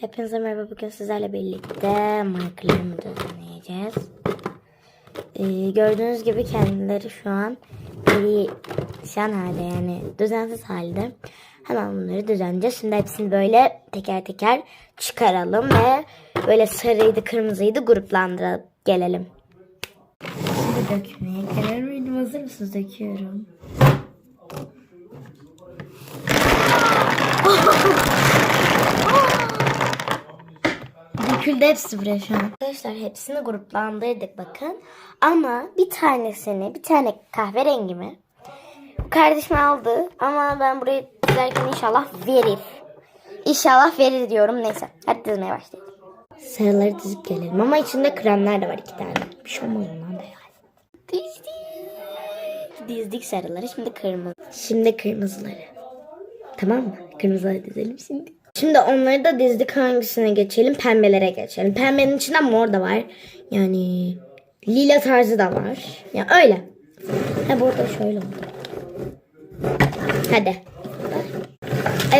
Hepinize merhaba. Bugün sizlerle birlikte markalarımı düzenleyeceğiz. Ee, gördüğünüz gibi kendileri şu an perişan halde yani düzensiz halde. Hemen bunları düzenleyeceğiz. Şimdi hepsini böyle teker teker çıkaralım ve böyle sarıydı kırmızıydı gruplandırıp gelelim. Şimdi dökmeye gelelim. Hazır mısınız? Döküyorum. Döküldü hepsi buraya şu an. Arkadaşlar hepsini gruplandırdık bakın. Ama bir tanesini, bir tane kahverengi mi? Kardeşim aldı ama ben burayı dizerken inşallah verir. İnşallah verir diyorum. Neyse hadi dizmeye başlayalım. Sarıları dizip gelelim ama içinde kremler de var iki tane. Bir şey olmaz ondan da yani. Dizdik. Dizdik sarıları şimdi kırmızı. Şimdi kırmızıları. Tamam mı? Kırmızıları dizelim şimdi. Şimdi onları da dizdik hangisine geçelim? Pembelere geçelim. Pembenin içinde mor da var. Yani lila tarzı da var. Ya öyle. Ha burada şöyle oldu. Hadi.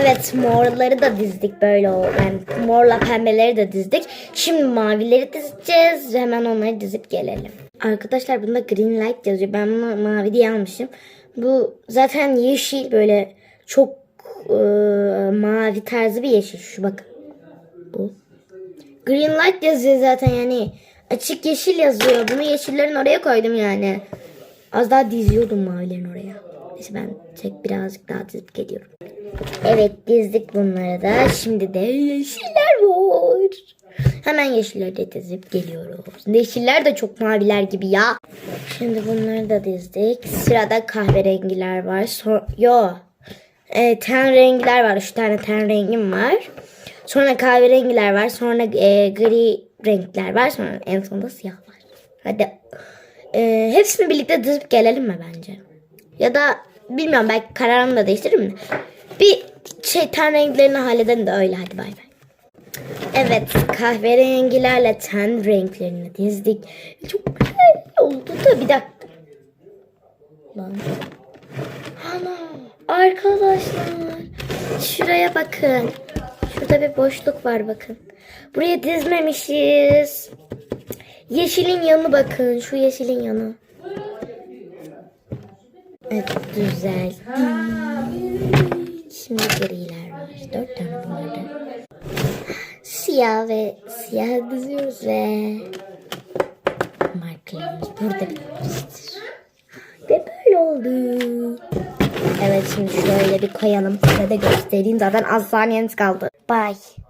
Evet morları da dizdik böyle o. Yani morla pembeleri de dizdik. Şimdi mavileri dizeceğiz. Hemen onları dizip gelelim. Arkadaşlar bunda green light yazıyor. Ben bunu mavi diye almışım. Bu zaten yeşil böyle çok e, mavi tarzı bir yeşil. Şu bakın. Bu. Green light yazıyor zaten yani. Açık yeşil yazıyor. Bunu yeşillerin oraya koydum yani. Az daha diziyordum mavilerin oraya. Neyse ben çek birazcık daha dizip geliyorum. Evet dizdik bunları da. Şimdi de yeşiller var. Hemen yeşilleri de dizip geliyoruz. Yeşiller de çok maviler gibi ya. Şimdi bunları da dizdik. Sırada kahverengiler var. So Yo. E, ten rengiler var. Üç tane ten rengim var. Sonra kahverengiler var. Sonra e, gri renkler var. Sonra en sonunda siyah var. Hadi. E, hepsini birlikte dizip gelelim mi bence? Ya da bilmiyorum belki kararımı da değiştiririm de. Bir şey ten renklerini halledelim de öyle hadi bay bay. Evet kahverengilerle ten renklerini dizdik. Çok güzel oldu da bir dakika. Lan. Arkadaşlar şuraya bakın. Şurada bir boşluk var bakın. Buraya dizmemişiz. Yeşilin yanı bakın. Şu yeşilin yanı. Evet güzel. Şimdi griler var. Dört tane bunlarda. Siyah ve siyah diziyoruz ve markalarımız burada bitmiştir. Ve böyle oldu. Evet şimdi şöyle bir koyalım. Size de göstereyim. Zaten az saniyeniz kaldı. Bye.